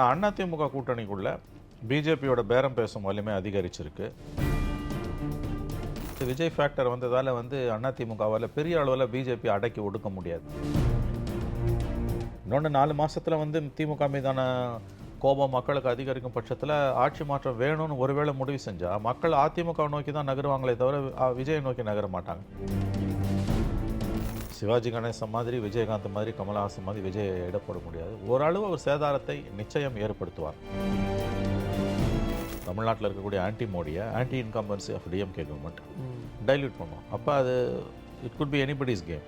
நான் அதிமுக கூட்டணிக்குள்ள பிஜேபியோட பேரம் பேசும் வலிமை அதிகரிச்சிருக்கு. விஜய் ஃபேக்டர் வந்ததால் வந்து அதிமுகவால் பெரிய அளவில் பிஜேபி அடக்கி ஒடுக்க முடியாது. இன்னொன்று நாலு மாதத்தில் வந்து திமுக மீதான கோபம் மக்களுக்கு அதிகரிக்கும் பட்சத்தில் ஆட்சி மாற்றம் வேணும்னு ஒருவேளை முடிவு செஞ்சால் மக்கள் அதிமுக நோக்கி தான் நகருவாங்களே தவிர விஜயை நோக்கி நகர மாட்டாங்க. சிவாஜி கணேசன் மாதிரி விஜயகாந்த் மாதிரி கமலஹாசன் மாதிரி விஜயை இடப்பட முடியாது. ஓரளவு அவர் சேதாரத்தை நிச்சயம் ஏற்படுத்துவார். தமிழ்நாட்டில் இருக்கக்கூடிய ஆன்டி மோடியை anti incumbency of DMK government dilute பண்ணும். அப்போ அது it could be anybody's game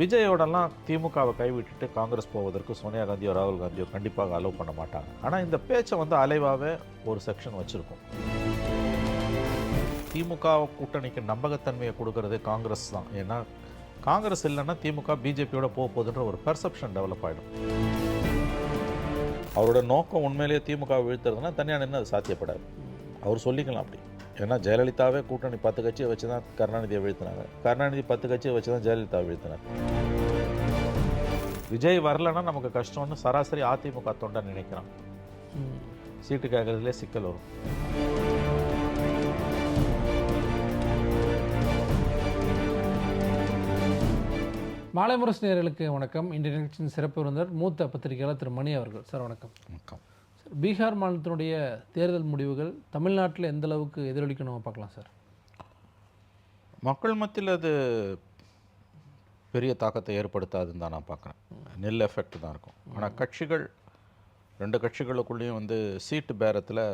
விஜயோடலாம் திமுகவை கைவிட்டுட்டு காங்கிரஸ் போவதற்கு சோனியா காந்தியோ ராகுல் காந்தியோ கண்டிப்பாக அலோவ் பண்ண மாட்டாங்க. ஆனால் இந்த பேச்சை வந்து அலைவாகவே ஒரு செக்ஷன் வச்சுருக்கும். திமுக கூட்டணிக்கு நம்பகத்தன்மையை கொடுக்கறது காங்கிரஸ் தான். ஏன்னா காங்கிரஸ் இல்லைன்னா திமுக பிஜேபியோட போக போகுதுன்ற ஒரு பெர்செப்ஷன் டெவலப் ஆகிடும் அவரோட நோக்கம் உண்மையிலேயே திமுக வீழ்த்துறதுன்னா தனியாக நின்று அது சாத்தியப்படாது. அவர் சொல்லிக்கலாம் அப்படி. ஏன்னா ஜெயலலிதாவே கூட்டணி பத்து கட்சியை வச்சு தான் கருணாநிதியை வீழ்த்தினாங்க. கருணாநிதி பத்து கட்சியை வச்சு தான் ஜெயலலிதா வீழ்த்தினார் விஜய் வரலன்னா நமக்கு கஷ்டம்னு சராசரி அதிமுக தொண்டை நினைக்கிறான். சீட்டு கேட்கறதுலே சிக்கல் வரும். மாலை முரசு நேயர்களுக்கு வணக்கம். இன்றைய நிகழ்ச்சியின் சிறப்பு விருந்தர் மூத்த பத்திரிகையாளர் திரு மணி அவர்கள். சார் வணக்கம். வணக்கம். சார் பீகார் மாநிலத்தினுடைய தேர்தல் முடிவுகள் தமிழ்நாட்டில் எந்த அளவுக்கு எதிரொலிக்கணும் பார்க்கலாம் சார். மக்கள் மத்தியில் அது பெரிய தாக்கத்தை ஏற்படுத்தாதுன்னு தான் நான் பார்க்குறேன். நெல் எஃபெக்ட் தான் இருக்கும். ஆனால் கட்சிகள் ரெண்டு கட்சிகளுக்குள்ளேயும் வந்து சீட்டு பேரத்தில்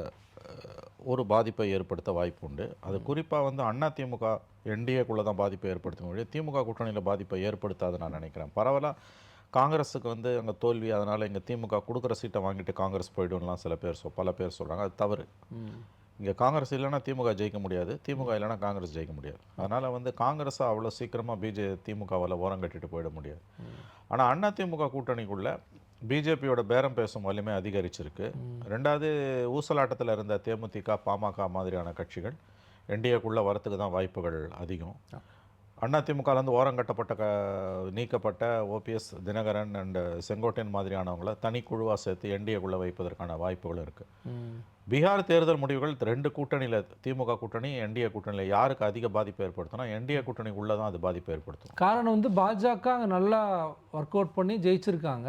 ஒரு பாதிப்பை ஏற்படுத்த வாய்ப்பு உண்டு அது குறிப்பாக வந்து அண்ணா திமுக என்டிஏக்குள்ளே தான் பாதிப்பை ஏற்படுத்த முடியும் திமுக கூட்டணியில் பாதிப்பை ஏற்படுத்தாது நான் நினைக்கிறேன். பரவலாக காங்கிரஸுக்கு வந்து அங்கே தோல்வி அதனால் இங்கே திமுக கொடுக்குற சீட்டை வாங்கிட்டு காங்கிரஸ் போய்டும்லாம் சில பேர் சொல் பல பேர் சொல்கிறாங்க அது தவறு. இங்கே காங்கிரஸ் இல்லைன்னா திமுக ஜெயிக்க முடியாது. திமுக இல்லைன்னா காங்கிரஸ் ஜெயிக்க முடியாது. அதனால் வந்து காங்கிரஸை அவ்வளோ சீக்கிரமாக பிஜே திமுகவால் ஓரம் கட்டிட்டு போயிட முடியாது. ஆனால் அண்ணா திமுக கூட்டணிக்குள்ள பிஜேபியோட பேரம் பேசும் வலிமை அதிகரிச்சிருக்கு. ரெண்டாவது ஊசலாட்டத்தில் இருந்த தேமுதிக பாமக மாதிரியான கட்சிகள் என்டிஏக்குள்ளே வரத்துக்கு தான் வாய்ப்புகள் அதிகம். அண்ணா திமுகலேருந்து ஓரம் கட்டப்பட்ட க நீக்கப்பட்ட ஓபிஎஸ் தினகரன் அண்ட் செங்கோட்டையன் மாதிரியானவங்கள தனிக்குழுவாக சேர்த்து என்டிஏக்குள்ளே வைப்பதற்கான வாய்ப்புகள் இருக்குது பீகார் தேர்தல் முடிவுகள் ரெண்டு கூட்டணியில் திமுக கூட்டணி என்டிஏ கூட்டணியில் யாருக்கு அதிக பாதிப்பு ஏற்படுத்தும்னா என்டிஏ கூட்டணி உள்ளே தான் அது பாதிப்பு ஏற்படுத்தும். காரணம் வந்து பாஜக அங்கே நல்லா ஒர்க் அவுட் பண்ணி ஜெயிச்சிருக்காங்க.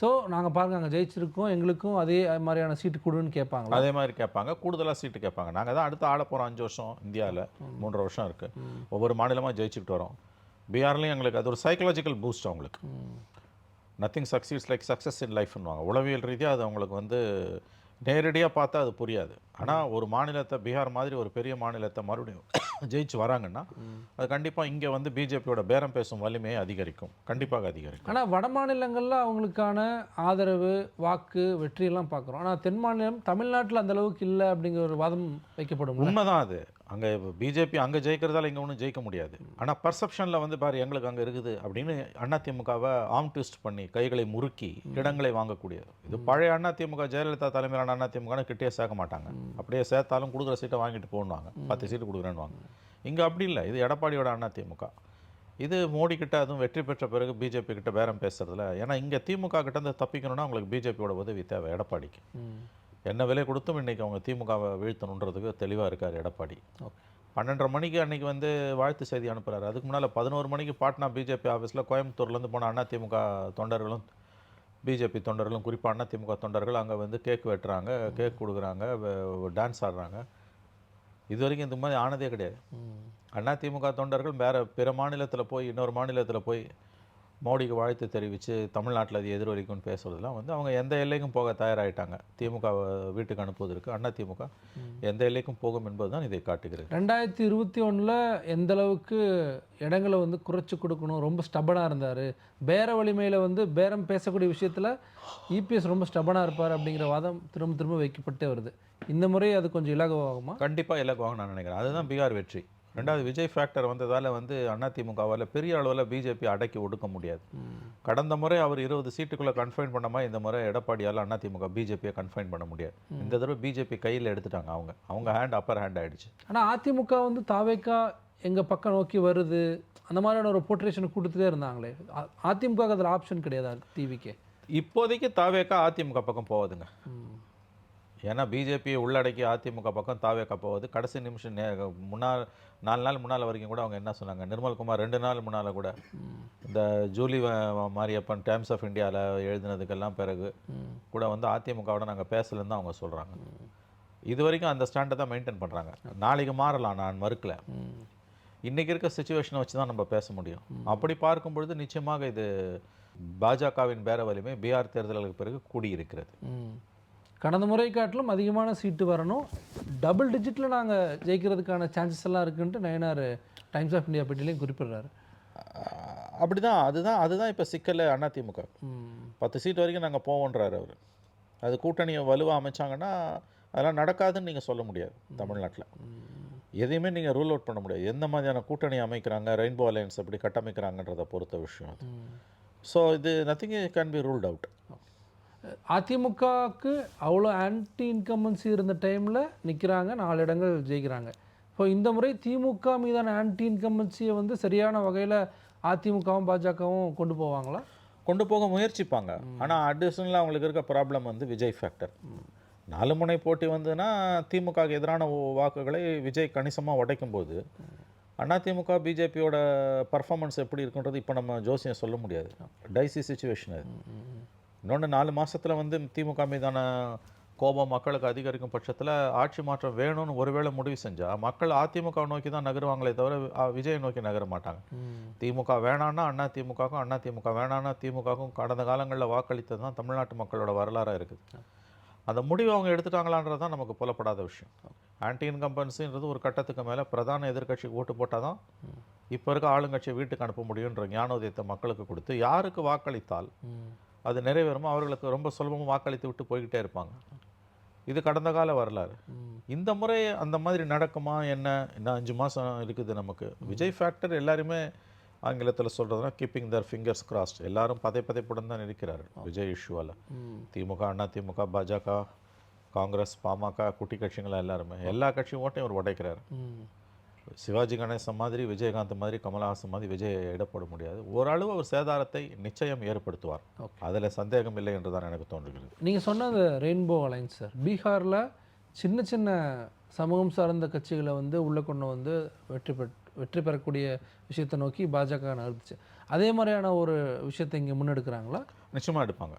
ஸோ நாங்கள் பாருங்க அங்கே ஜெயிச்சிருக்கோம் எங்களுக்கும் அதே மாதிரியான சீட்டு கொடுன்னு கேட்பாங்களா? அதே மாதிரி கேட்பாங்க கூடுதலாக சீட்டு கேட்பாங்க. நாங்கள் தான் அடுத்து ஆட போகிறோம் அஞ்சு வருஷம் இந்தியாவில் மூன்றரை வருஷம் இருக்குது ஒவ்வொரு மாநிலமாக ஜெயிச்சுக்கிட்டு வரோம். பீகார்லேயும் எங்களுக்கு அது ஒரு சைக்கலாஜிக்கல் பூஸ்ட் அவங்களுக்கு. Nothing succeeds like success in லைஃப்னுவாங்க உளவியல் ரீதியாக அது அவங்களுக்கு வந்து நேரடியாக பார்த்தா அது புரியாது. ஆனால் ஒரு மாநிலத்தை பீகார் மாதிரி ஒரு பெரிய மாநிலத்தை மறுபடியும் ஜெயிச்சு வராங்கன்னா அது கண்டிப்பாக இங்கே வந்து பிஜேபியோட பேரம் பேசும் வலிமையை அதிகரிக்கும். கண்டிப்பாக அதிகரிக்கும். ஆனால் வட மாநிலங்களில் அவங்களுக்கான ஆதரவு வாக்கு வெற்றியெல்லாம் பார்க்குறோம். ஆனால் தென் மாநிலம் தமிழ்நாட்டில் அந்த அளவுக்கு இல்லை அப்படிங்கிற ஒரு வாதம் வைக்கப்படும் உண்மைதான் அது. அங்கே பிஜேபி அங்கே ஜெயிக்கிறதால இங்கே ஒன்றும் ஜெயிக்க முடியாது. ஆனால் பர்செப்ஷனில் வந்து பாரு எங்களுக்கு அங்கே இருக்குது அப்படின்னு அதிமுகவை ஆம் ட்விஸ்ட் பண்ணி கைகளை முறுக்கி இடங்களை வாங்கக்கூடியது இது பழைய அதிமுக ஜெயலலிதா தலைமையிலான அதிமுகன்னு கிட்டே சேர்க்க மாட்டாங்க. அப்படியே சேர்த்தாலும் கொடுக்குற சீட்டை வாங்கிட்டு போகணுவாங்க பத்து சீட்டு கொடுக்குறேன்னுவாங்க. இங்கே அப்படி இல்லை. இது எடப்பாடியோட அதிமுக இது மோடி கிட்ட அதுவும் வெற்றி பெற்ற பிறகு பிஜேபி கிட்ட பேரம் பேசுறதுல. ஏன்னா இங்கே திமுக கிட்ட இருந்து தப்பிக்கணும்னா உங்களுக்கு பிஜேபியோட உதவி தேவை எடப்பாடிக்கு. என்ன விலை கொடுத்தும் இன்னைக்கு அவங்க திமுகவை வீழ்த்தணுன்றதுக்கு தெளிவாக இருக்கார் எடப்பாடி. பன்னெண்டரை மணிக்கு அன்னைக்கு வந்து வாழ்த்து செய்தி அனுப்புறாரு. அதுக்கு முன்னால் பதினோரு மணிக்கு பாட்னா பிஜேபி ஆஃபீஸில் கோயம்புத்தூர்லேருந்து போன அண்ணா திமுக தொண்டர்களும் பிஜேபி தொண்டர்களும் குறிப்பாக அண்ணா திமுக தொண்டர்கள் அங்கே வந்து கேக் வெட்டுறாங்க கேக் கொடுக்குறாங்க டான்ஸ் ஆடுறாங்க. இது வரைக்கும் இந்த மாதிரி ஆனதே கிடையாது. அண்ணா திமுக தொண்டர்கள் வேற பிற மாநிலத்தில் போய் இன்னொரு மாநிலத்தில் போய் மோடிக்கு வாழ்த்து தெரிவித்து தமிழ்நாட்டில் அது எதிரொலிக்கும்னு பேசுறதெல்லாம் வந்து அவங்க எந்த எல்லைக்கும் போக தயாராகிட்டாங்க திமுக வீட்டுக்கு அனுப்புவதற்கு அண்ணா திமுக எந்த எல்லைக்கும் போகும் என்பதுதான் இதை காட்டுகிறது. ரெண்டாயிரத்தி இருபத்தி ஒன்றில் எந்த அளவுக்கு இடங்களை வந்து குறைச்சி கொடுக்கணும் ரொம்ப ஸ்டபனாக இருந்தார். பேர வலிமையில் வந்து பேரம் பேசக்கூடிய விஷயத்தில் இபிஎஸ் ரொம்ப ஸ்டபனாக இருப்பார் அப்படிங்கிற வாதம் திரும்ப திரும்ப வைக்கப்பட்டே வருது. இந்த முறை அது கொஞ்சம் இலகுவாகுமா? கண்டிப்பாக இலக்குவாங்க நான் நினைக்கிறேன். அதுதான் பீகார் வெற்றி. ரெண்டாவது விஜய் ஃபேக்டர் வந்ததால் வந்து அதிமுகவால் பெரிய அளவில் பிஜேபி அடக்கி ஒடுக்க முடியாது. கடந்த முறை அவர் இருபது சீட்டுக்குள்ளே கன்ஃபைன் பண்ண மாதிரி இந்த முறை எடப்பாடியால் அதிமுக பிஜேபியை கன்ஃபைன் பண்ண முடியாது. இந்த தடவை பிஜேபி கையில் எடுத்துட்டாங்க அவங்க. அவங்க ஹேண்ட் அப்பர் ஹேண்ட் ஆயிடுச்சு. ஆனால் அதிமுக வந்து தாவேக்கா எங்கள் பக்கம் நோக்கி வருது. அந்த மாதிரியான ஒரு போர்ட்ரேஷன் கொடுத்துட்டே இருந்தாங்களே. அதிமுக அதில் ஆப்ஷன் கிடையாதா டிவிக்கு இப்போதைக்கு தாவேக்கா அதிமுக பக்கம் போகுதுங்க. ஏன்னா பிஜேபியை உள்ளடக்கி அதிமுக பக்கம் தாவே கப்போவது. கடைசி நிமிஷம் நே முன்னாள் நாலு நாள் முன்னால் வரைக்கும் கூட அவங்க என்ன சொன்னாங்க? நிர்மல்குமார் ரெண்டு நாள் முன்னால் கூட இந்த ஜூலி மாரியப்பன் டைம்ஸ் ஆஃப் இந்தியாவில் எழுதினதுக்கெல்லாம் பிறகு கூட வந்து அதிமுகவோட நாங்கள் பேசலன்னு தான் அவங்க சொல்கிறாங்க இது வரைக்கும் அந்த ஸ்டாண்டை தான் மெயின்டைன் பண்ணுறாங்க நாளைக்கு மாறலாம் நான் மறுக்கல. இன்றைக்கி இருக்க சுச்சுவேஷனை வச்சு தான் நம்ம பேச முடியும். அப்படி பார்க்கும் பொழுது நிச்சயமாக இது பாஜகவின் பேர வலிமை பீகார் தேர்தல்களுக்கு பிறகு கூடியிருக்கிறது. கடந்த முறை காட்டிலும் அதிகமான சீட்டு வரணும். டபுள் டிஜிட்டில் நாங்கள் ஜெயிக்கிறதுக்கான சான்சஸ் எல்லாம் இருக்குன்ட்டு நயனார் டைம்ஸ் ஆஃப் இந்தியா பட்டியலையும் குறிப்பிடுறாரு. அஹ் அப்படிதான் அதுதான் அதுதான் இப்போ சிக்கல் அதிமுக. பத்து சீட் வரைக்கும் நாங்கள் போவோன்றாரு அவர். அது கூட்டணியை வலுவாக அமைச்சாங்கன்னா அதெல்லாம் நடக்காதுன்னு நீங்கள் சொல்ல முடியாது தமிழ்நாட்டில். எதையுமே நீங்கள் ரூல் அவுட் பண்ண முடியாது. எந்த மாதிரியான கூட்டணி அமைக்கிறாங்க ரெயின்போ அலையன்ஸ் எப்படி கட்டமைக்கிறாங்கன்றதை பொறுத்த விஷயம் அது. ஸோ இது nothing can be ruled out அதிமுகவுக்கு அவ்வளோ ஆன்டி இன்கம்பன்சி இருந்த டைமில் நிற்கிறாங்க நாலு இடங்கள் ஜெயிக்கிறாங்க. இப்போ இந்த முறை திமுக மீதான ஆன்டி இன்கம்பன்சியை வந்து சரியான வகையில் அதிமுகவும் பாஜகவும் கொண்டு போவாங்களா? கொண்டு போக முயற்சிப்பாங்க. ஆனால் அடிஷ்னலாக அவங்களுக்கு இருக்க ப்ராப்ளம் வந்து விஜய் ஃபேக்டர் நாலு முனை போட்டி வந்துன்னா திமுகவுக்கு எதிரான வாக்குகளை விஜய் கணிசமாக உடைக்கும் போது அதிமுக பிஜேபியோட பர்ஃபார்மன்ஸ் எப்படி இருக்குன்றது இப்போ நம்ம ஜோசியம் சொல்ல முடியாது. டைசி சுச்சுவேஷன் அது. இன்னொன்று நாலு மாசத்துல வந்து திமுக மீதான கோபம் மக்களுக்கு அதிகரிக்கும் பட்சத்தில் ஆட்சி மாற்றம் வேணும்னு ஒருவேளை முடிவு செஞ்சா மக்கள் அதிமுக நோக்கி தான் நகருவாங்களே தவிர விஜயை நோக்கி நகர மாட்டாங்க. திமுக வேணான்னா அண்ணா திமுகவுக்கும் அண்ணா திமுக வேணான்னா திமுகவுக்கும் கடந்த காலங்களில் வாக்களித்தது தான் தமிழ்நாட்டு மக்களோட வரலாறாக இருக்குது. அந்த முடிவு அவங்க எடுத்துட்டாங்களான்றது தான் நமக்கு புலப்படாத விஷயம். ஆன்டி இன்கம்பன்சின்றது ஒரு கட்டத்துக்கு மேலே பிரதான எதிர்க்கட்சிக்கு ஓட்டு போட்டால் தான் இப்போ இருக்க ஆளுங்கட்சியை வீட்டுக்கு அனுப்ப முடியுன்ற ஞானோதயத்தை மக்களுக்கு கொடுத்து யாருக்கு வாக்களித்தால் அது நிறைவேறுமோ அவர்களுக்கு ரொம்ப சுலபமாக வாக்களித்து விட்டு போய்கிட்டே இருப்பாங்க. இது கடந்த கால வரலாறு. இந்த முறை அந்த மாதிரி நடக்குமா என்ன? இன்னும் அஞ்சு மாதம் இருக்குது நமக்கு. விஜய் ஃபேக்டர் எல்லாருமே ஆங்கிலத்தில் சொல்கிறதுனா கீப்பிங் தர் ஃபிங்கர்ஸ் கிராஸ்ட் எல்லாரும் பதை பதைப்புடன் தான் இருக்கிறார்கள். விஜய் இஷ்யூவால் திமுக அண்ணா திமுக பாஜக காங்கிரஸ் பாமக குட்டி கட்சிகள் எல்லாருமே. எல்லா கட்சியும் ஓட்டையும் அவர் உடைக்கிறார். சிவாஜி கணேசன் மாதிரி விஜயகாந்த் மாதிரி கமலஹாசன் மாதிரி விஜய் இடப்பட முடியாது. ஓரளவு அவர் சேதாரத்தை நிச்சயம் ஏற்படுத்துவார். அதில் சந்தேகம் இல்லை என்று தான் எனக்கு தோன்றுகிறது. நீங்கள் சொன்ன அந்த ரெயின்போ அலைன்ஸ் சார் பீகாரில் சின்ன சின்ன சமூகம் சார்ந்த கட்சிகளை வந்து உள்ளே கொண்டு வந்து வெற்றி பெற் வெற்றி பெறக்கூடிய விஷயத்தை நோக்கி பாஜக நகர்த்துச்சு. அதே மாதிரியான ஒரு விஷயத்தை இங்கே முன்னெடுக்கிறாங்களா? நிச்சயமாக எடுப்பாங்க.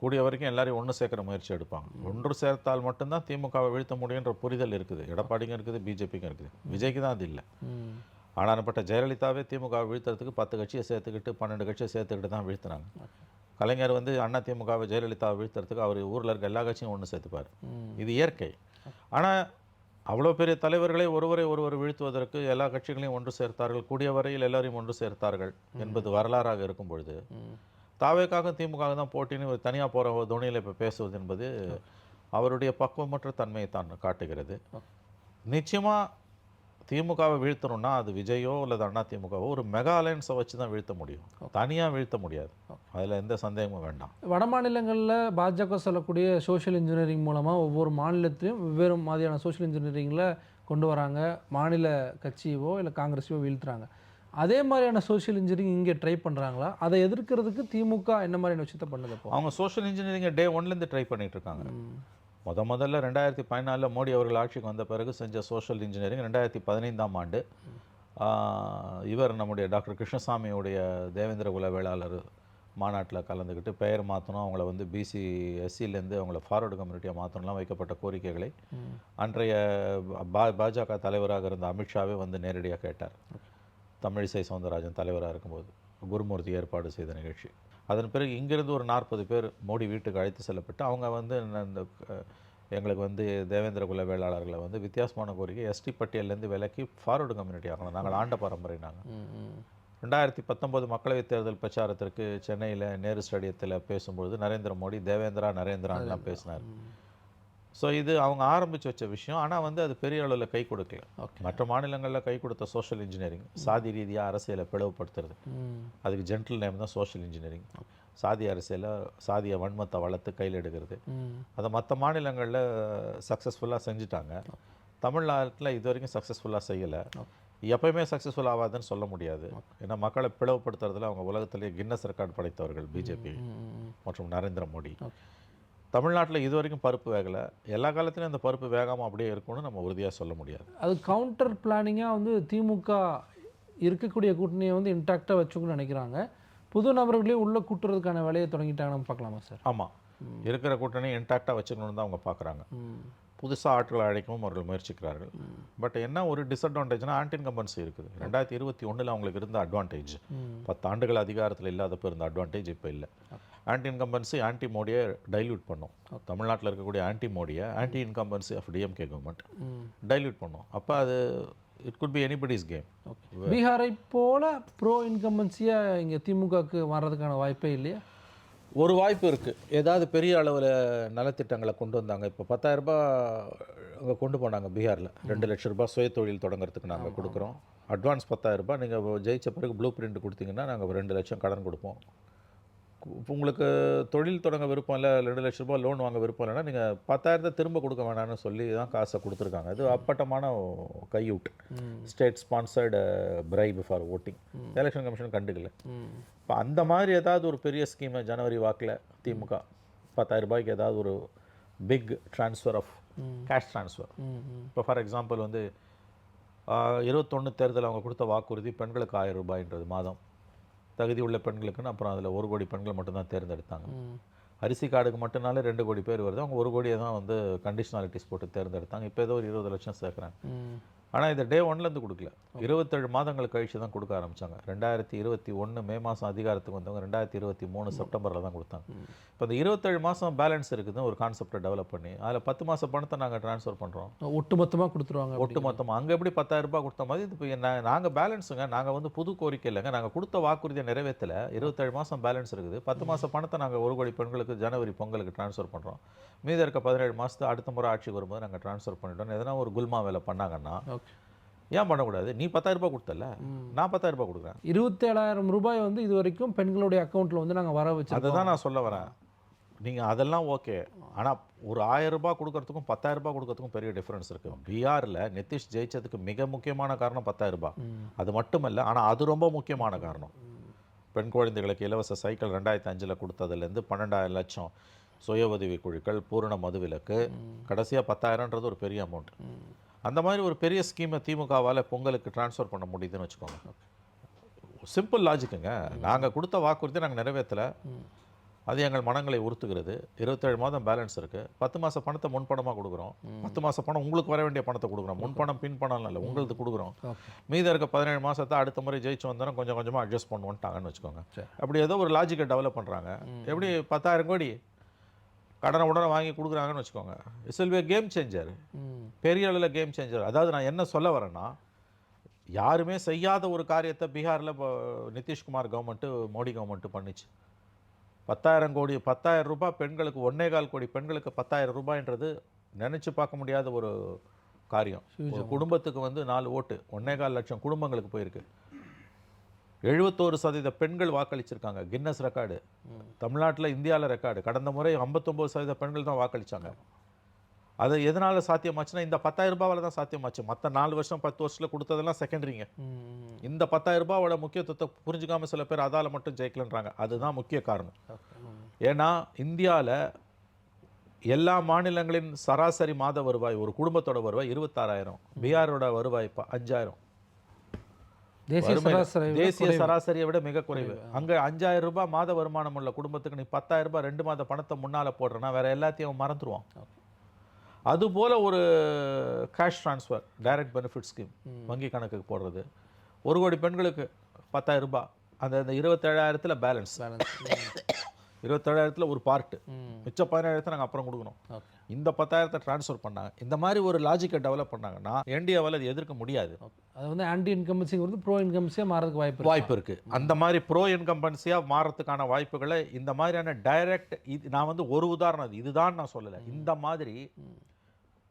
கூடிய வரைக்கும் எல்லாரையும் ஒன்று சேர்க்குற முயற்சி எடுப்பாங்க. ஒன்று சேர்த்தால் மட்டும்தான் திமுகவை வீழ்த்த முடியுன்ற புரிதல் இருக்குது. எடப்பாடிக்கும் இருக்குது பிஜேபிக்கும் இருக்குது. விஜய்க்கு தான் அது இல்லை. ம். ஆனானப்பட்ட ஜெயலலிதாவே திமுகவை வீழ்த்துறதுக்கு பத்து கட்சியை சேர்த்துக்கிட்டு பன்னெண்டு கட்சியை சேர்த்துக்கிட்டு தான் வீழ்த்தினாங்க கலைஞர் வந்து அண்ணா திமுகவை ஜெயலலிதாவை வீழ்த்துறதுக்கு அவர் ஊரில் இருக்க எல்லா கட்சியும் ஒன்று சேர்த்துப்பார். இது இயற்கை. ஆனால் அவ்வளோ பெரிய தலைவர்களை ஒருவரை ஒருவர் வீழ்த்துவதற்கு எல்லா கட்சிகளையும் ஒன்று சேர்த்தார்கள். கூடிய வரையில் எல்லாரையும் ஒன்று சேர்த்தார்கள் என்பது வரலாறாக இருக்கும் பொழுது தாவேக்காக திமுக தான் போட்டின்னு ஒரு தனியாக போகிற துணியில் இப்போ பேசுவது என்பது அவருடைய பக்குவமற்ற தன்மையை தான் காட்டுகிறது. நிச்சயமாக திமுகவை வீழ்த்தணும்னா அது விஜயோ அல்லது அண்ணா திமுகவோ ஒரு மெகா அலையன்ஸை வச்சு தான் வீழ்த்த முடியும். தனியாக வீழ்த்த முடியாது. அதில் எந்த சந்தேகமும் வேண்டாம். வட மாநிலங்களில் பாஜக சொல்லக்கூடிய சோஷியல் இன்ஜினியரிங் மூலமாக ஒவ்வொரு மாநிலத்திலையும் வெவ்வேறு மாதிரியான சோஷியல் இன்ஜினியரிங்கில் கொண்டு வராங்க. மாநில கட்சியவோ இல்லை காங்கிரஸையோ வீழ்த்துறாங்க. அதே மாதிரியான சோஷியல் இன்ஜினியரிங் இங்கே ட்ரை பண்ணுறாங்களா அதை எதிர்க்கிறதுக்கு திமுக என்ன மாதிரியான விஷயத்த பண்ணுது அவங்க சோஷியல் இன்ஜினியரிங்கை டே ஒன்லேருந்து ட்ரை பண்ணிட்டு இருக்காங்க. முத முதல்ல ரெண்டாயிரத்தி பதினாலில் மோடி அவர்கள் ஆட்சிக்கு வந்த பிறகு செஞ்ச சோஷியல் இன்ஜினியரிங் ரெண்டாயிரத்தி பதினைந்தாம் ஆண்டு. இவர் நம்முடைய டாக்டர் கிருஷ்ணசாமியுடைய தேவேந்திர குல வேளாளர் மாநாட்டில் கலந்துக்கிட்டு பெயர் மாற்றணும் அவங்கள வந்து பிசி எஸ்சிலேருந்து அவங்கள ஃபார்வர்டு கம்யூனிட்டியாக மாற்றணும்லாம் வைக்கப்பட்ட கோரிக்கைகளை அன்றைய பா பாஜக தலைவராக இருந்த அமித்ஷாவே வந்து நேரடியாக கேட்டார். தமிழிசை சவுந்தரராஜன் தலைவராக இருக்கும்போது குருமூர்த்தி ஏற்பாடு செய்த நிகழ்ச்சி. அதன் பிறகு இங்கிருந்து ஒரு நாற்பது பேர் மோடி வீட்டுக்கு அழைத்து செல்லப்பட்டு அவங்க வந்து இந்த எங்களுக்கு வந்து தேவேந்திர குல வேளாளர்களை வந்து வித்தியாசமான கோரிக்கை எஸ்டி பட்டியல்லேருந்து விலக்கி ஃபார்வர்டு கம்யூனிட்டி ஆகணும். நாங்கள் ஆண்ட பரம்பரை நாங்கள். ரெண்டாயிரத்தி பத்தொம்போது மக்களவைத் தேர்தல் பிரச்சாரத்திற்கு சென்னையில் நேரு ஸ்டேடியத்தில் பேசும்பொழுது நரேந்திர மோடி தேவேந்திரா நரேந்திரான்லாம் பேசினார். ஸோ இது அவங்க ஆரம்பித்து வச்ச விஷயம். ஆனால் வந்து அது பெரிய அளவில் கை கொடுக்கல. மற்ற மாநிலங்களில் கை கொடுத்த சோஷியல் இன்ஜினியரிங் சாதி ரீதியாக அரசியலை பிளவுபடுத்துறது. அதுக்கு ஜென்டல் நேம் தான் சோஷியல் இன்ஜினியரிங் சாதி அரசியலை சாதிய வன்மத்தை வளர்த்து கையில் எடுக்கிறது. அதை மற்ற மாநிலங்களில் சக்ஸஸ்ஃபுல்லாக செஞ்சுட்டாங்க. தமிழ்நாட்டில் இது வரைக்கும் சக்ஸஸ்ஃபுல்லாக செய்யலை. எப்பயுமே சக்ஸஸ்ஃபுல் ஆகாதுன்னு சொல்ல முடியாது. ஏன்னா மக்களை பிளவுபடுத்துறதுல அவங்க உலகத்திலேயே கின்னஸ் ரெக்கார்ட் படைத்தவர்கள் பிஜேபி மற்றும் நரேந்திர மோடி. தமிழ்நாட்டில் இது வரைக்கும் பருப்பு வேகலை. எல்லா காலத்துலையும் அந்த பருப்பு வேகாமல் அப்படியே இருக்கும்னு நம்ம உறுதியாக சொல்ல முடியாது. அது கவுண்டர் பிளானிங்காக வந்து திமுக இருக்கக்கூடிய கூட்டணியை வந்து இன்டாக்டாக வச்சுக்கணும்னு நினைக்கிறாங்க. புது நபர்களையும் உள்ளே கூட்டுறதுக்கான வேலையை தொடங்கிட்டாங்கன்னு பார்க்கலாமா சார் ஆமாம் இருக்கிற கூட்டணி இன்டாக்டாக வச்சுக்கணும்னு தான் அவங்க பார்க்குறாங்க. புதுசாக ஆட்களை அழைக்கவும் அவர்கள் முயற்சிக்கிறார்கள். பட் என்ன ஒரு டிஸ்அட்வான்டேஜ்னா ஆன்டி இன்கம்பன்சி இருக்குது. ரெண்டாயிரத்தி இருபத்தி ஒன்றில் அவங்களுக்கு இருந்த அட்வான்டேஜ் பத்து ஆண்டுகள் அதிகாரத்தில் இல்லாதப்போ இருந்த அட்வான்டேஜ் இப்போ இல்லை. ஆன்டி இன்கம்பன்சி ஆன்டி மோடியை டைல்யூட் பண்ணும். தமிழ்நாட்டில் இருக்கக்கூடிய ஆன்டி மோடியை anti incumbency of DMK government dilute பண்ணும். அப்போ அது it could be anybody's game பீகாரை போல ப்ரோ இன்கம்பன்சியாக இங்கே திமுகவுக்கு வர்றதுக்கான வாய்ப்பே இல்லையா? ஒரு வாய்ப்பு இருக்குது ஏதாவது பெரிய அளவில் நலத்திட்டங்களை கொண்டு வந்தாங்க. இப்போ பத்தாயிரம் ரூபாய் அங்கே கொண்டு போனாங்க பீகாரில். ரெண்டு லட்ச ரூபாய் சுய தொழில் தொடங்குறதுக்கு நாங்கள் கொடுக்குறோம். அட்வான்ஸ் பத்தாயிரம் ரூபாய் நீங்கள் ஜெயிச்ச பிறகு ப்ளூ பிரிண்ட் கொடுத்தீங்கன்னா நாங்கள் ரெண்டு லட்சம் கடன் கொடுப்போம். உங்களுக்கு தொழில் தொடங்க விருப்பம் இல்லை ரெண்டு லட்ச ரூபாய் லோன் வாங்க விருப்பம் இல்லைன்னா நீங்கள் பத்தாயிரத்தை திரும்ப கொடுக்க வேணாம்னு சொல்லி தான் காசை கொடுத்துருக்காங்க. அது அப்பட்டமான கையூட் state sponsored bribe for voting election commission கண்டுக்கல. இப்போ அந்த மாதிரி ஏதாவது ஒரு பெரிய ஸ்கீமை ஜனவரி வாக்கில் திமுக பத்தாயிரம் ரூபாய்க்கு ஏதாவது ஒரு big transfer of cash transfer இப்போ ஃபார் எக்ஸாம்பிள் வந்து இருபத்தொன்று தேர்தல் அவங்க கொடுத்த வாக்குறுதி பெண்களுக்கு ஆயிரம் ரூபாய்ன்றது மாதம். தகுதி உள்ள பெண்களுக்குன்னு அப்புறம் அதில் ஒரு கோடி பெண்கள் மட்டும்தான் தேர்ந்தெடுத்தாங்க. அரிசி கார்டுக்கு மட்டும்னாலே ரெண்டு கோடி பேர் வருது. அவங்க ஒரு கோடியை தான் வந்து கண்டிஷனாலிட்டிஸ் போட்டு தேர்ந்தெடுத்தாங்க. இப்போ ஏதோ ஒரு இருபது லட்சம் சேர்க்குறாங்க. ஆனால் இதை டே ஒன்லேருந்து கொடுக்கல. இருபத்தேழு மாதங்கள் கழிச்சு தான் கொடுக்க ஆரம்பிச்சாங்க. ரெண்டாயிரத்தி இருபத்தி ஒன்று மே மாதம் அதிகாரத்துக்கு வந்தவங்க ரெண்டாயிரத்தி இருபத்தி மூணு செப்டம்பரில் தான் கொடுத்தாங்க. இப்போ இந்த இருபத்தேழு மாதம் பேலன்ஸ் இருக்குதுன்னு ஒரு கான்செப்டை டெவலப் பண்ணி அதில் பத்து மாதம் பணத்தை நாங்கள் ட்ரான்ஸ்ஃபர் பண்ணுறோம் ஒட்டுமொத்தமாக கொடுத்துருவாங்க ஒட்டு மொத்தமாக அங்கே எப்படி பத்தாயிரம் ரூபாய் கொடுத்த மாதிரி இது இப்போ நாங்கள் பேலன்ஸுங்க நாங்கள் வந்து புது கோரிக்கை இல்லைங்க. நாங்கள் கொடுத்த வாக்குறுதியை நிறைவேற்றல இருபத்தேழு மாதம் பேலன்ஸ் இருக்குது. பத்து மாதம் பணத்தை நாங்கள் ஒரு கோடி பெண்களுக்கு ஜனவரி பொங்கலுக்கு ட்ரான்ஸ்ஃபர் பண்ணுறோம் மீதி இருக்க பதினேழு மாதத்து அடுத்த முறை ஆட்சிக்கு வரும்போது நாங்கள் ட்ரான்ஸ்ஃபர் பண்ணிட்டோம். எதனா ஒரு குல்மா வேலை பண்ணாங்கன்னா ஏன் பண்ணக்கூடாது? நீ பத்தாயிரம் ரூபாய் கொடுத்தல நான் பத்தாயிரம் ரூபாய் கொடுக்குறேன். இருபத்தேழாயிரம் ரூபாய் வந்து இது வரைக்கும் பெண்களுடைய அக்கௌண்ட்டில் வந்து நாங்கள் வர வச்சிருக்கோம். அதுதான் நான் சொல்ல வரேன். நீங்கள் அதெல்லாம் ஓகே. ஆனால் ஒரு ஆயிரம் ரூபாய் கொடுக்கறதுக்கும் பத்தாயிரம் ரூபாய் கொடுக்கறதுக்கும் பெரிய டிஃப்ரென்ஸ் இருக்குது பீகாரில் நிதிஷ் ஜெயிச்சதுக்கு மிக முக்கியமான காரணம் பத்தாயிரம் ரூபாய். அது மட்டுமல்ல ஆனால் அது ரொம்ப முக்கியமான காரணம். பெண் குழந்தைகளுக்கு இலவச சைக்கிள் ரெண்டாயிரத்தி அஞ்சில் கொடுத்ததுலேருந்து பன்னெண்டாயிரம் லட்சம் சுய உதவி குழுக்கள் பூரண மதுவிலக்கு. கடைசியாக பத்தாயிரம்ன்றது ஒரு பெரிய அமௌண்ட் அந்த மாதிரி ஒரு பெரிய ஸ்கீமை திமுகவால் பொங்கலுக்கு ட்ரான்ஸ்ஃபர் பண்ண முடியுதுன்னு வச்சுக்கோங்க. சிம்பிள் லாஜிக்குங்க நாங்கள் கொடுத்த வாக்குறுதி நாங்கள் நிறைவேற்றலை. அது எங்கள் மனங்களை உறுத்துகிறது. இருபத்தேழு மாதம் பேலன்ஸ் இருக்குது பத்து மாத பணத்தை முன்பணமாக கொடுக்குறோம். பத்து மாத பணம் உங்களுக்கு வர வேண்டிய பணத்தை கொடுக்குறோம். முன்பணம் பின்பணம் இல்லை உங்களுக்கு கொடுக்குறோம். ஓகே. மீதி இருக்க பதினேழு மாதத்தை அடுத்த முறை ஜெயிச்சு வந்தோம் கொஞ்சம் கொஞ்சமாக அட்ஜஸ்ட் பண்ணுவோன்ட்டாங்கன்னு வச்சுக்கோங்க. அப்படி ஏதோ ஒரு லாஜிக்கை டெவலப் பண்ணுறாங்க எப்படி பத்தாயிரம் கோடி கடனை உடனே வாங்கி கொடுக்குறாங்கன்னு வச்சுக்கோங்க. It's will be game changer பெரிய அளவில் கேம் சேஞ்சர் அதாவது நான் என்ன சொல்ல வரேன்னா யாருமே செய்யாத ஒரு காரியத்தை பீகாரில் இப்போ நிதிஷ்குமார் கவர்மெண்ட்டு மோடி கவர்மெண்ட்டு பண்ணிச்சு. பத்தாயிரம் கோடி பத்தாயிரம் ரூபாய் பெண்களுக்கு ஒன்னே கால் கோடி பெண்களுக்கு பத்தாயிரம் ரூபாய்ன்றது நினச்சி பார்க்க முடியாத ஒரு காரியம். ஒரு குடும்பத்துக்கு வந்து நாலு ஓட்டு ஒன்னே கால் லட்சம் குடும்பங்களுக்கு போயிருக்கு. எழுபத்தோரு சதவீத பெண்கள் வாக்களிச்சிருக்காங்க கின்னஸ் ரெக்கார்டு. தமிழ்நாட்டில் இந்தியாவில் ரெக்கார்டு. கடந்த முறை ஐம்பத்தொம்போது சதவீத பெண்கள் தான் வாக்களிச்சாங்க. அது எதனால சாத்தியமாச்சுன்னா இந்த பத்தாயிரம் ரூபாவில் தான் சாத்தியமாச்சு. மற்ற நாலு வருஷம் பத்து வருஷத்தில் கொடுத்ததெல்லாம் செகண்டரிங்க இந்த பத்தாயிரம் ரூபாவோட முக்கியத்துவத்தை புரிஞ்சுக்காம சில பேர் அதால மட்டும் ஜெயிக்கலன்றாங்க. அதுதான் முக்கிய காரணம். ஏன்னா இந்தியாவில் எல்லா மாநிலங்களின் சராசரி மாத வருவாய் ஒரு குடும்பத்தோட வருவாய் இருபத்தாறாயிரம். பீகாரோட வருவாய் இப்போ அஞ்சாயிரம். தேசிய. சராசரியை விட மிக குறைவு. அங்க அஞ்சாயிரம் ரூபாய் மாத வருமானம் உள்ள குடும்பத்துக்கு நீ பத்தாயிரம் ரூபாய் ரெண்டு மாத பணத்தை முன்னால போடுறனா வேற எல்லாத்தையும் மறந்துடுவான் அதுபோல ஒரு cash transfer direct benefit scheme வங்கி கணக்குக்கு போடுறது. ஒரு கோடி பெண்களுக்கு பத்தாயிரம் ரூபாய். அந்த அந்த இருபத்தேழாயிரத்தில் பேலன்ஸ் Balance. இருபத்தேழாயிரத்தில் ஒரு பார்ட்டு மிச்ச பதினேழாயிரத்தை நாங்கள் அப்புறம் கொடுக்கணும். இந்த பத்தாயிரத்தை ட்ரான்ஸ்ஃபர் பண்ணாங்க. இந்த மாதிரி ஒரு லாஜிக்கை டெவலப் பண்ணாங்கன்னா இந்தியாவால் அது எதிர்க்க முடியாது. அது வந்து ஆன்டி இன்கம்பன்சிங்கிறது ப்ரோ இன்கம்பன்சியாக மாறதுக்கு வாய்ப்பு. வாய்ப்பு இருக்கு. அந்த மாதிரி ப்ரோ இன்கம்பன்சியாக மாறத்துக்கான வாய்ப்புகளை இந்த மாதிரியான டைரக்ட் இது நான் வந்து ஒரு உதாரணம் இது இதுதான் நான் சொல்லலை. இந்த மாதிரி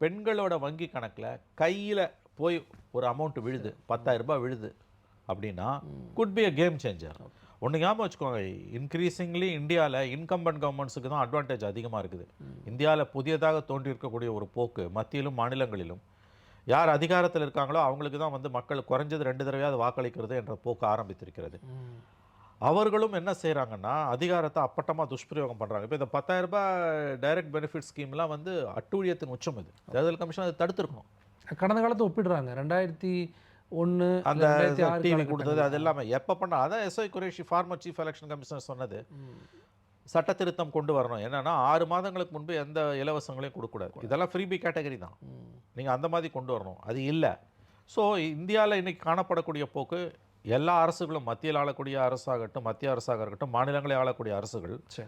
பெண்களோட வங்கி கணக்குல கையில போய் ஒரு அமௌண்ட் விழுது. பத்தாயிரம் ரூபாய் விழுது. அப்படின்னா could be a game changer ஒன்று ஞாபகம் வச்சுக்கோங்க. இன்க்ரீசிங்லி இந்தியாவில் இன்கம்பன் கவர்மெண்ட்ஸுக்கு தான் அட்வான்டேஜ் அதிகமாக இருக்குது. இந்தியாவில் புதியதாக தோன்றி இருக்கக்கூடிய ஒரு போக்கு மத்தியிலும் மாநிலங்களிலும். யார் அதிகாரத்தில் இருக்காங்களோ அவங்களுக்கு தான் வந்து மக்கள் குறைஞ்சது ரெண்டு தடவையாவது வாக்களிக்கிறது என்ற போக்கு ஆரம்பித்திருக்கிறது. அவர்களும் என்ன செய்கிறாங்கன்னா அதிகாரத்தை அப்பட்டமாக துஷ்பிரயோகம் பண்ணுறாங்க இப்போ இந்த 10000 ரூபாய் டைரக்ட் பெனிஃபிட் ஸ்கீம்லாம் வந்து அட்டூழியத்தின் உச்சம் இது. தேர்தல் கமிஷன் அதை தடுத்திருக்கணும். கடந்த காலத்தை ஒப்பிடுறாங்க. ரெண்டாயிரத்தி ஒன்று அந்த டிவி கொடுத்தது அது எல்லாமே எப்போ பண்ண அதான் S I Quraishi former chief election commissioner சொன்னது. சட்ட திருத்தம் கொண்டு வரணும். என்னன்னா ஆறு மாதங்களுக்கு முன்பு எந்த இலவசங்களையும் கொடுக்கக்கூடாது இதெல்லாம் ஃப்ரீபி கேட்டகரி தான். நீங்கள் அந்த மாதிரி கொண்டு வரணும். அது இல்லை. ஸோ இந்தியாவில் இன்னைக்கு காணப்படக்கூடிய போக்கு எல்லா அரசுகளும் மத்தியில் ஆளக்கூடிய அரசாகட்டும் மத்திய அரசாக இருக்கட்டும் மாநிலங்களை ஆளக்கூடிய அரசுகள் சரி.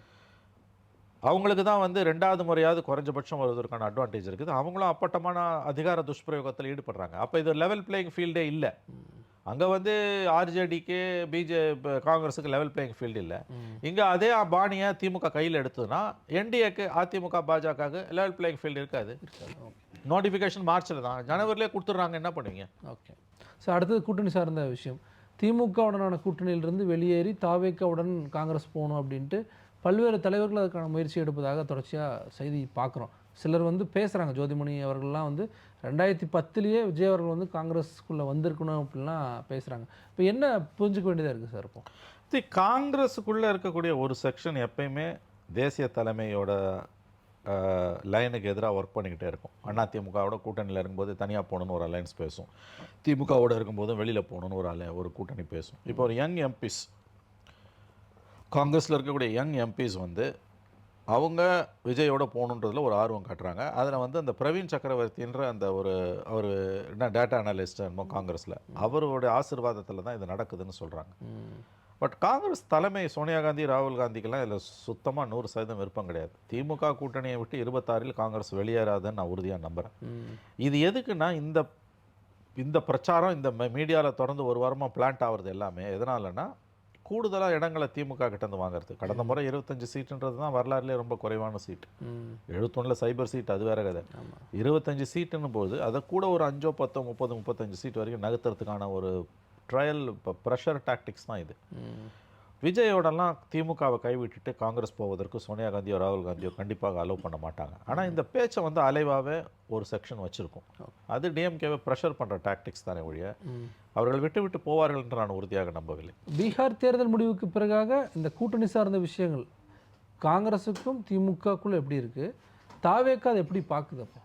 அவங்களுக்கு தான் வந்து ரெண்டாவது முறையாவது குறைஞ்சபட்சம் வருவதற்கான அட்வான்டேஜ் இருக்குது. அவங்களும் அப்பட்டமான அதிகார துஷ்பிரயோகத்தில் ஈடுபடுறாங்க. அப்போ இது லெவல் பிளேயிங் ஃபீல்டே இல்லை. அங்கே வந்து ஆர்ஜேடிக்கு பிஜே காங்கிரஸுக்கு லெவல் பிளேயிங் ஃபீல்டு இல்லை. இங்கே அதே பாணியை திமுக கையில் எடுத்ததுன்னா என்டிஏக்கு அதிமுக பாஜகவுக்கு லெவல் பிளேயிங் ஃபீல்டு இருக்காது. நோட்டிஃபிகேஷன் மார்ச்சில் தான். ஜனவரிலே கொடுத்துட்றாங்க. என்ன பண்ணுவீங்க? ஓகே. ஸோ அடுத்தது கூட்டணி சார்ந்த விஷயம். திமுகவுடனான கூட்டணியிலிருந்து வெளியேறி தாவேக்காவுடன் காங்கிரஸ் போகணும் அப்படின்ட்டு பல்வேறு தலைவர்கள் அதுக்கான முயற்சி எடுப்பதாக தொடர்ச்சியாக செய்தி பார்க்குறோம். சிலர் வந்து பேசுகிறாங்க ஜோதிமணி அவர்கள்லாம் வந்து ரெண்டாயிரத்தி பத்துலேயே விஜய் அவர்கள் வந்து காங்கிரஸ்க்குள்ளே வந்திருக்கணும் அப்படின்லாம் பேசுகிறாங்க இப்போ என்ன புரிஞ்சுக்க வேண்டியதாக இருக்குது சார் இப்போ? தி காங்கிரஸுக்குள்ளே இருக்கக்கூடிய ஒரு செக்ஷன் எப்பயுமே தேசிய தலைமையோட லைனுக்கு எதிராக ஒர்க் பண்ணிக்கிட்டே இருக்கும். அண்ணா திமுகவோட கூட்டணியில் இருக்கும்போது தனியாக போகணுன்னு ஒரு அலைன்ஸ் பேசும். திமுகவோட இருக்கும்போதும் வெளியில் போகணுன்னு ஒரு அலை ஒரு கூட்டணி பேசும். இப்போ ஒரு யங் எம்பிஸ் காங்கிரஸில் இருக்கக்கூடிய யங் எம்பிஸ் வந்து அவங்க விஜயோட போகணுன்றதுல ஒரு ஆர்வம் காட்டுறாங்க. அதில் வந்து அந்த பிரவீன் சக்கரவர்த்தின்ற அந்த ஒரு அவர் என்ன டேட்டா அனலிஸ்ட் என்னமோ காங்கிரஸில். அவருடைய ஆசீர்வாதத்தில் தான் இது நடக்குதுன்னு சொல்கிறாங்க பட் காங்கிரஸ் தலைமை சோனியா காந்தி ராகுல் காந்திக்கெல்லாம் இதில் சுத்தமாக நூறு சதவீதம் விருப்பம் கிடையாது. திமுக கூட்டணியை விட்டு இருபத்தாறில் காங்கிரஸ் வெளியேறாதுன்னு நான் உறுதியாக நம்புகிறேன் இது எதுக்குன்னா இந்த இந்த பிரச்சாரம் இந்த மீடியாவில் தொடர்ந்து ஒரு வாரமாக பிளான்ட் ஆகுறது எல்லாமே எதனாலன்னா கூடுதலாக இடங்களை திமுக கிட்டேருந்து வாங்குறது. கடந்த முறை இருபத்தஞ்சு சீட்டுன்றது தான் வரலாறுலேயே ரொம்ப குறைவான சீட் எழுபத்தொன்னில் சைபர் சீட் அது வேற கதை. இருபத்தஞ்சு சீட்டுன்னும் போது அதை கூட ஒரு அஞ்சோ பத்தோ முப்பது முப்பத்தஞ்சு சீட் வரைக்கும் நகர்த்துறதுக்கான ஒரு ட்ரையல் இப்போ ப்ரெஷர் டாக்டிக்ஸ் தான் இது. விஜயோடலாம் திமுகவை கைவிட்டுட்டு காங்கிரஸ் போவதற்கு சோனியா காந்தியோ ராகுல் காந்தியோ கண்டிப்பாக அலோவ் பண்ண மாட்டாங்க. ஆனால் இந்த பேச்சை வந்து அலைவாகவே ஒரு செக்ஷன் வச்சுருக்கும். அது டிஎம்கேவை ப்ரெஷர் பண்ணுற டாக்டிக்ஸ் தானே ஒழிய அவர்கள் விட்டு விட்டு போவார்கள் என்று நான் உறுதியாக நம்பவில்லை. பீகார் தேர்தல் முடிவுக்கு பிறகாக இந்த கூட்டணி சார்ந்த விஷயங்கள் காங்கிரஸுக்கும் திமுகக்குள்ள எப்படி இருக்குது தாவேக்கா அதை எப்படி பார்க்குது அப்போ?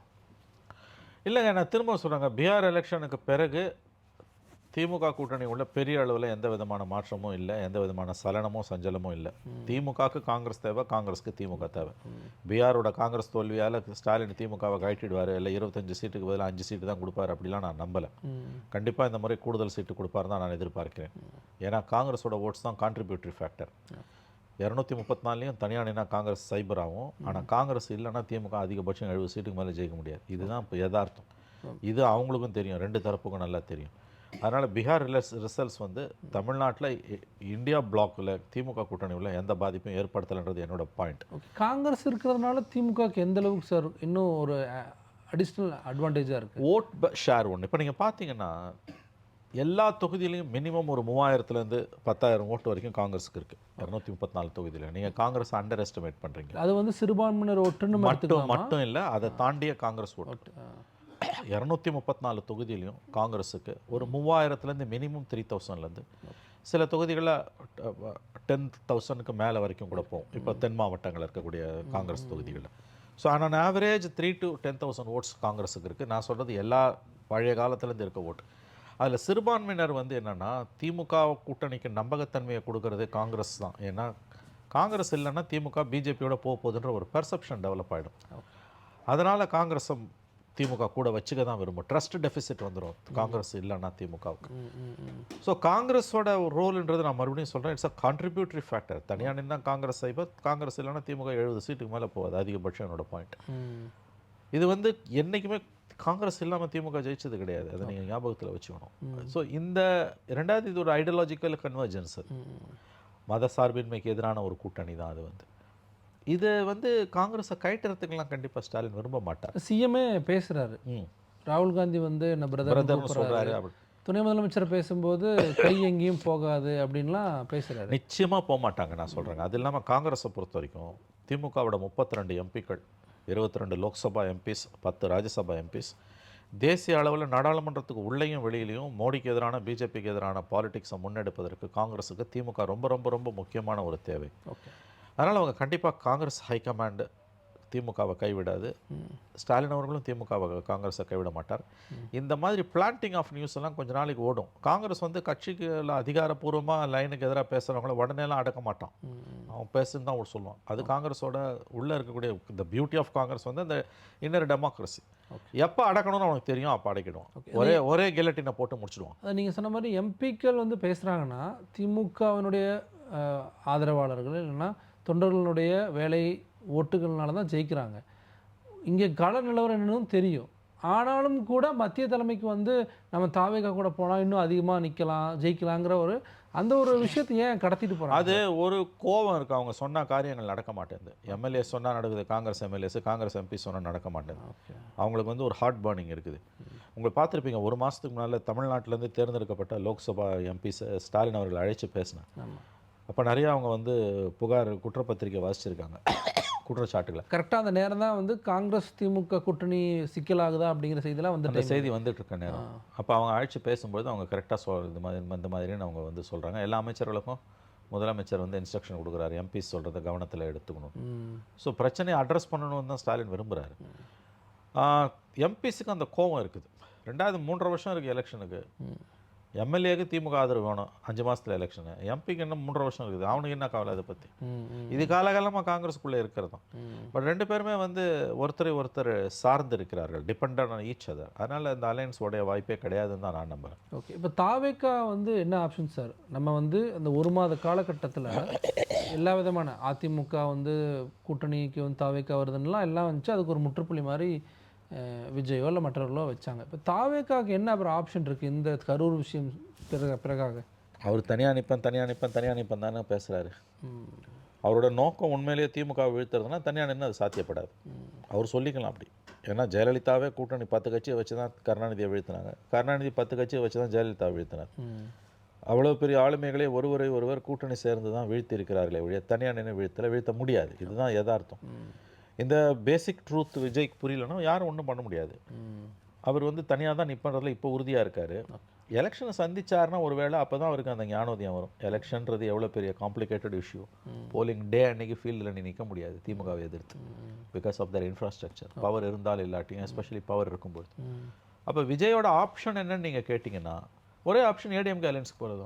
இல்லைங்க நான் திரும்ப சொல்கிறேங்க பீகார் எலெக்ஷனுக்கு பிறகு திமுக கூட்டணி உள்ள பெரிய அளவில் எந்த விதமான மாற்றமும் இல்லை எந்த விதமான சலனமும் சஞ்சலமும் இல்லை. திமுகவுக்கு காங்கிரஸ் தேவை காங்கிரஸ்க்கு திமுக தேவை. பீகாரோட காங்கிரஸ் தோல்வியால் ஸ்டாலின் திமுகவை கழட்டிடுவார். இல்லை இருபத்தஞ்சு சீட்டுக்கு பதிலாக அஞ்சு சீட்டு தான் கொடுப்பாரு அப்படிலாம் நான் நம்பலை. கண்டிப்பாக இந்த முறை கூடுதல் சீட்டு கொடுப்பாரு தான் நான் எதிர்பார்க்கிறேன். ஏன்னா காங்கிரஸோட ஓட்ஸ் தான் கான்ட்ரிபியூட்டரி ஃபேக்டர் இரநூத்தி முப்பத்தி நாலுலையும் தனியாக காங்கிரஸ் சைபர் ஆகும். ஆனால் காங்கிரஸ் இல்லைன்னா திமுக அதிகபட்சம் எழுபது சீட்டுக்கு மேலே ஜெயிக்க முடியாது. இதுதான் இப்போ யதார்த்தம். இது அவங்களுக்கும் தெரியும். ரெண்டு தரப்புக்கும் நல்லா தெரியும். அதனால் பீகார் ரிசல்ட்ஸ் வந்து தமிழ்நாட்டில் இந்தியா பிளாக்கில் திமுக கூட்டணி உள்ள எந்த பாதிப்பும் ஏற்படுத்தலைன்றது என்னோட பாயிண்ட். ஓகே காங்கிரஸ் இருக்கிறதுனால திமுகக்கு எந்த அளவுக்கு சார் இன்னும் ஒரு அடிஷ்னல் அட்வான்டேஜாக இருக்குது ஓட் ஷேர் ஒன்று இப்போ நீங்கள் பார்த்தீங்கன்னா எல்லா தொகுதியிலையும் மினிமம் ஒரு மூவாயிரத்துலேருந்து பத்தாயிரம் ஓட்டு வரைக்கும் காங்கிரஸுக்கு இருக்குது இரநூத்தி முப்பத்தி நாலு தொகுதியில். நீங்கள் காங்கிரஸ் அண்டர் எஸ்டிமேட் பண்ணுறீங்க அது வந்து சிறுபான்மையினர் ஒட்டுன்னு மட்டும் மட்டும் இல்லை அதை தாண்டிய காங்கிரஸ் ஓட்டு. இரநூத்தி முப்பத்தி நாலு தொகுதியிலையும் காங்கிரஸுக்கு ஒரு மூவாயிரத்துலேருந்து மினிமம் த்ரீ தௌசண்ட்லேருந்து சில தொகுதிகளில் டென் தௌசண்ட்க்கு மேலே வரைக்கும் கூட போகும். இப்போ தென் மாவட்டங்களில் இருக்கக்கூடிய காங்கிரஸ் தொகுதிகளில். So on average three to ten thousand votes காங்கிரஸுக்கு இருக்குது நான் சொல்கிறது எல்லா பழைய காலத்துலேருந்து இருக்க ஓட்டு அதில் சிறுபான்மையினர் வந்து என்னென்னா திமுக கூட்டணிக்கு நம்பகத்தன்மையை கொடுக்கறது காங்கிரஸ் தான். ஏன்னா காங்கிரஸ் இல்லைன்னா திமுக பிஜேபியோட போக போகுதுன்ற ஒரு பெர்செப்ஷன் டெவலப் ஆகிடும் அதனால் காங்கிரஸும் திமுக கூட வச்சுக்க தான் விரும்பும். ட்ரஸ்ட் டெபிசிட் வந்துடும் காங்கிரஸ் இல்லைன்னா திமுகவுக்கு. ஸோ காங்கிரஸோட ரோல்ன்றது நான் மறுபடியும் சொல்கிறேன் இட்ஸ் அ கான்ட்ரிபியூட்டரி ஃபேக்டர் தனியாக நின்னா காங்கிரஸ் சைபர் காங்கிரஸ் இல்லைன்னா திமுக எழுபது சீட்டுக்கு மேலே போகாது அதிகபட்சம் என்னோட பாயிண்ட் இது வந்து என்றைக்குமே காங்கிரஸ் இல்லாமல் திமுக ஜெயிச்சது கிடையாது. அதை நீங்கள் ஞாபகத்தில் வச்சுக்கணும். ஸோ இந்த ரெண்டாவது இது ஒரு ஐடியாலஜிக்கல் கன்வர்ஜென்ஸ் மத சார்பின்மைக்கு எதிரான ஒரு கூட்டணி தான் அது வந்து. இது வந்து காங்கிரஸை கைட்டுறதுக்கெல்லாம் கண்டிப்பாக ஸ்டாலின் விரும்ப மாட்டார். சிஎம்ஏ பேசுறாரு. ம். ராகுல் காந்தி வந்து என்ன பிரதர் சொல்கிறாரு துணை முதலமைச்சர் பேசும்போது கை எங்கேயும் போகாது அப்படின்லாம் பேசுறாரு. நிச்சயமாக போக மாட்டாங்க நான் சொல்கிறேங்க அது இல்லாமல் காங்கிரஸை பொறுத்த வரைக்கும் திமுகவோட முப்பத்தி ரெண்டு எம்பிக்கள் இருபத்தி ரெண்டு லோக்சபா எம்பிஸ் பத்து ராஜ்யசபா எம்பிஸ் தேசிய அளவில் நாடாளுமன்றத்துக்கு உள்ளேயும் வெளியிலையும் மோடிக்கு எதிரான பிஜேபிக்கு எதிரான பாலிடிக்ஸை முன்னெடுப்பதற்கு காங்கிரஸுக்கு திமுக ரொம்ப ரொம்ப ரொம்ப முக்கியமான ஒரு தேவை. ஓகே. அதனால் அவங்க கண்டிப்பாக காங்கிரஸ் ஹைகமாண்டு திமுகவை கைவிடாது. ஸ்டாலின் அவர்களும் திமுகவை காங்கிரஸை கைவிட மாட்டார். இந்த மாதிரி பிளான்டிங் ஆஃப் நியூஸ் எல்லாம் கொஞ்ச நாளைக்கு ஓடும். காங்கிரஸ் வந்து கட்சிக்குள்ள அதிகாரப்பூர்வமாக லைனுக்கு எதிராக பேசுகிறவங்கள உடனேலாம் அடக்க மாட்டான். அவன் பேசுன்னு தான் அவர் சொல்லுவான். அது காங்கிரஸோட உள்ளே இருக்கக்கூடிய இந்த பியூட்டி ஆஃப் காங்கிரஸ் வந்து அந்த இன்னர் டெமோக்ரஸி எப்போ அடக்கணும்னு அவனுக்கு தெரியும் அப்போ அடக்கிடுவான். ஒரே ஒரே கெலட்டினை போட்டு முடிச்சிடுவான். அதை நீங்கள் சொன்ன மாதிரி எம்பிக்கள் வந்து பேசுகிறாங்கன்னா திமுகவினுடைய ஆதரவாளர்கள் இல்லைன்னா தொண்டர்களுடைய வேலை ஓட்டுகள்னால தான் ஜெயிக்கிறாங்க. இங்கே கள நிலவரம் என்னன்னு தெரியும். ஆனாலும் கூட மத்திய தலைமைக்கு வந்து நம்ம தாவேகா கூட போனால் இன்னும் அதிகமாக நிற்கலாம் ஜெயிக்கலாங்கிற ஒரு அந்த ஒரு விஷயத்தை ஏன் கடத்திட்டு போகிறாங்க அது ஒரு கோபம் இருக்குது அவங்க சொன்ன காரியங்கள் நடக்க மாட்டேங்குது. எம்எல்ஏ சொன்னால் நடக்குது காங்கிரஸ் எம்எல்ஏஸ் காங்கிரஸ் எம்பி சொன்னால் நடக்க மாட்டேங்குது. அவங்களுக்கு வந்து ஒரு ஹார்ட் பர்னிங் இருக்குது. உங்களுக்கு பார்த்துருப்பீங்க ஒரு மாதத்துக்கு முன்னால் தமிழ்நாட்டிலேருந்து தேர்ந்தெடுக்கப்பட்ட லோக்சபா எம்பி ஸ்டாலின் அவர்கள் அழைச்சி பேசினேன். அப்போ நிறையா அவங்க வந்து புகார் குற்றப்பத்திரிக்கை வாசிச்சிருக்காங்க. குற்றச்சாட்டுகளை. கரெக்டாக அந்த நேரம் தான் வந்து காங்கிரஸ் திமுக கூட்டணி சிக்கலாகுதா அப்படிங்கிற செய்திலாம் வந்து அந்த செய்தி வந்துட்டு இருக்க நேரம் அப்போ அவங்க அழைச்சி பேசும்போது அவங்க கரெக்டாக சொல் இந்த மாதிரி இந்த மாதிரின்னு அவங்க வந்து சொல்கிறாங்க எல்லா அமைச்சர்களுக்கும் முதலமைச்சர் வந்து இன்ஸ்ட்ரக்ஷன் கொடுக்குறாரு. எம்பிஸ் சொல்கிறத கவனத்தில் எடுத்துக்கணும். ஸோ பிரச்சனையை அட்ரஸ் பண்ணணும்னு தான் ஸ்டாலின் விரும்புகிறாரு எம்பிஸுக்கு அந்த கோவம் இருக்குது. ரெண்டாவது மூன்றரை வருஷம் இருக்குது எலெக்ஷனுக்கு எம்எல்ஏக்கு திமுக ஆதரவு வேணும். அஞ்சு மாதத்தில் எலெக்ஷனு எம்பிக்கு இன்னும் மூன்றரை வருஷம் இருக்குது. அவனுக்கு என்ன கவலை அதை பற்றி இது காலகாலமாக காங்கிரஸுக்குள்ளே இருக்கிறது ம் பட் ரெண்டு பேருமே வந்து ஒருத்தரை ஒருத்தர் சார்ந்து இருக்கிறார்கள். டிபெண்ட் ஆன் ஈச் அதர் அதனால் இந்த அலையன்ஸ் உடைய வாய்ப்பே கிடையாதுன்னு தான் நான் நம்புகிறேன் ஓகே இப்போ தாவேக்கா வந்து என்ன ஆப்ஷன் சார் நம்ம வந்து அந்த ஒரு மாத காலகட்டத்தில் எல்லா விதமான அதிமுக வந்து கூட்டணிக்கு வந்து தாவேக்கா வருதுன்னெலாம் எல்லாம் வந்துச்சு. அதுக்கு ஒரு முற்றுப்புள்ளி மாதிரி விஜயோ இல்லை மற்றவர்களோ வச்சாங்க. இப்போ தாவேக்காவுக்கு என்ன அப்புறம் ஆப்ஷன் இருக்குது இந்த கரூர் விஷயம் பிறகு பிறகாக? அவர் தனியாக நிற்பேன் தனியாக நிற்பேன் தனியாக நிற்பேன் தானே பேசுகிறாரு அவரோட நோக்கம் உண்மையிலேயே திமுக வீழ்த்துறதுனா தனியாக நின்று அது சாத்தியப்படாது. அவர் சொல்லிக்கலாம் அப்படி. ஏன்னா ஜெயலலிதாவே கூட்டணி பத்து கட்சியை வச்சு தான் கருணாநிதியை வீழ்த்தினாங்க. கருணாநிதி பத்து கட்சியை வச்சு தான் ஜெயலலிதா வீழ்த்தினார். அவ்வளோ பெரிய ஆளுமைகளே ஒருவரை ஒருவர் கூட்டணி சேர்ந்து தான் வீழ்த்தி இருக்கிறார்களே ஒழிய தனியாக நின்று வீழ்த்தல வீழ்த்த முடியாது. இதுதான் யதார்த்தம். இந்த பேசிக் ட்ரூத் விஜய்க்கு புரியலன்னா யாரும் ஒன்றும் பண்ண முடியாது. அவர் வந்து தனியாக தான் நிற்பன்றதுல இப்போ உறுதியாக இருக்காரு. எலெக்ஷனை சந்திச்சாருன்னா ஒருவேளை அப்போ தான் அவருக்கு அந்த ஞானோதயம் வரும். எலெக்ஷன்றது எவ்வளோ பெரிய காம்ப்ளிகேட்டட் இஷ்யூ போலிங் டே அன்னைக்கு ஃபீல்டில் நீ நிற்க முடியாது திமுகவை எதிர்த்து. Because of their infrastructure power இருந்தால் இல்லாட்டியும் எஸ்பெஷலி பவர் இருக்கும்போது அப்போ விஜயோட ஆப்ஷன் என்னன்னு நீங்கள் கேட்டிங்கன்னா ஒரே ஆப்ஷன் ஏடிஎம்கே அலையன்ஸ்க்கு போகிறது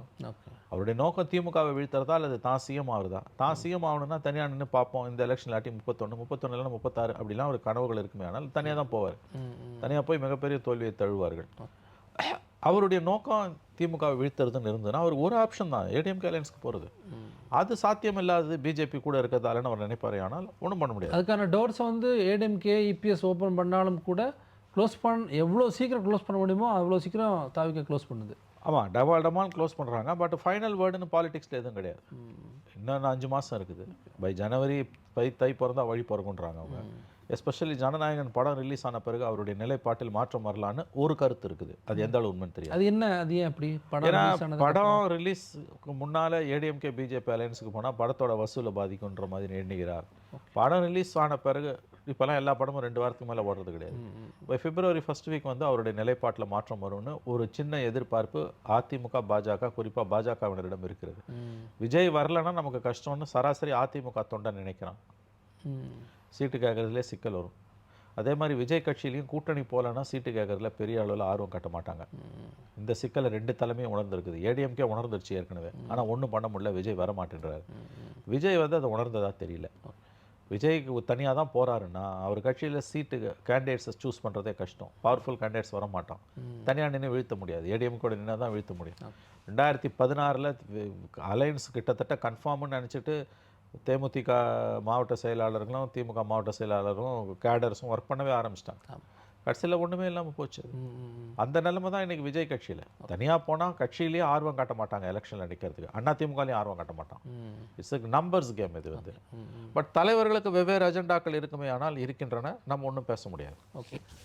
அவருடைய நோக்கம் திமுகவை வீழ்த்துறதா அல்லது தான் சிஎம் ஆகுறதா? தான் சிஎம் ஆகணும்னா தனியாக நின்று பார்ப்போம். இந்த எலெக்ஷன் இல்லாட்டி முப்பத்தொன்று முப்பத்தொன்னு இல்லைன்னா முப்பத்தாறு அப்படிலாம் ஒரு கனவுகள் இருக்குமே. ஆனால் தனியாக தான் போவார். தனியாக போய் மிகப்பெரிய தோல்வியை தழுவார்கள். அவருடைய நோக்கம் திமுகவை வீழ்த்துறதுன்னு இருந்ததுன்னா அவர் ஒரு ஆப்ஷன் தான். ஏடிஎம்கே அலையன்ஸ்க்கு போகிறது அது சாத்தியம் இல்லாதது பிஜேபி கூட இருக்கிறதாலன்னு அவர் நினைப்பாரு ஆனால் ஒன்றும் பண்ண முடியாது. அதுக்கான டோர்ஸை வந்து ஏடிஎம்கே இபிஎஸ் ஓப்பன் பண்ணாலும் கூட க்ளோஸ் பண்ண எவ்வளோ சீக்கிரம் க்ளோஸ் பண்ண முடியுமோ அவ்வளோ சீக்கிரம் தாவிக்க க்ளோஸ் பண்ணுது. ஆமாம் டபால் டமால் க்ளோஸ் பண்ணுறாங்க பட் ஃபைனல் வேர்டுன்னு பாலிடிக்ஸில் எதுவும் கிடையாது. இன்னும் அஞ்சு மாதம் இருக்குது. பை ஜனவரி பை தை பிறந்தா வழி பிறகுன்றாங்க அவங்க. எஸ்பெஷலி ஜனநாயகன் படம் ரிலீஸ் ஆன பிறகு அவருடைய நிலைப்பாட்டில் மாற்றம் வரலான்னு ஒரு கருத்து இருக்குது. அது எந்த அளவு உண்மைன்னு தெரியாது. அது என்ன அது ஏன் அப்படி? படம் படம் ரிலீஸ்க்கு முன்னால ஏடிஎம்கே பிஜேபி அலையன்ஸுக்கு போனால் படத்தோட வசூலை பாதிக்குன்ற மாதிரி எண்ணுகிறார். படம் ரிலீஸ் ஆன பிறகு இப்போல்லாம் எல்லா படமும் ரெண்டு வாரத்துக்கு மேலே ஓடுறது கிடையாது. இப்போ பிப்ரவரி ஃபர்ஸ்ட் வீக் வந்து அவருடைய நிலைப்பாட்டில் மாற்றம் வரும்னு ஒரு சின்ன எதிர்பார்ப்பு அதிமுக பாஜக குறிப்பாக பாஜகவினரிடம் இருக்கிறது. விஜய் வரலன்னா நமக்கு கஷ்டம்னு சராசரி அதிமுக தொண்டன் நினைக்கிறான். சீட்டு கேட்கறதுலே சிக்கல் வரும். அதே மாதிரி விஜய் கட்சியிலையும் கூட்டணி போகலன்னா சீட்டு கேட்கறதுல பெரிய அளவில் ஆர்வம் காட்ட மாட்டாங்க. இந்த சிக்கலை ரெண்டு தலைமையும் உணர்ந்திருக்குது. ஏடிஎம்கே உணர்ந்துருச்சு ஏற்கனவே. ஆனால் ஒன்றும் பண்ண முடியல. விஜய் வர மாட்டேன்றாரு விஜய் வந்து அதை உணர்ந்ததா தெரியல. விஜய்க்கு தனியாக தான் போறாருன்னா அவர் கட்சியில் சீட்டு கேண்டிடேட்ஸை சூஸ் பண்ணுறதே கஷ்டம். பவர்ஃபுல் கேண்டிடேட்ஸ் வர மாட்டான் தனியாக நின்று வீழ்த்த முடியாது. ஏடிஎம் கூட நின்று தான் வீழ்த்த முடியும். ரெண்டாயிரத்தி பதினாறில் அலையன்ஸ் கிட்டத்தட்ட கன்ஃபார்ம்னு நினச்சிட்டு தேமுதிக மாவட்ட செயலாளர்களும் திமுக மாவட்ட செயலாளரும் கேடர்ஸும் ஒர்க் பண்ணவே ஆரம்பிச்சிட்டாங்க. கடைசியில் ஒன்றுமே இல்லாமல் போச்சு அந்த நிலைமை தான் இன்னைக்கு விஜய் கட்சியில். தனியாக போனால் கட்சியிலேயே ஆர்வம் காட்ட மாட்டாங்க எலெக்ஷனில் நிற்கிறதுக்கு அண்ணா திமுகலையும் ஆர்வம் காட்ட மாட்டான். இட்ஸ் நம்பர்ஸ் கேம் இது வந்து. பட் தலைவர்களுக்கு வெவ்வேறு அஜெண்டாக்கள் இருக்குமே ஆனால் இருக்கின்றன நம்ம ஒன்றும் பேச முடியாது. ஓகே.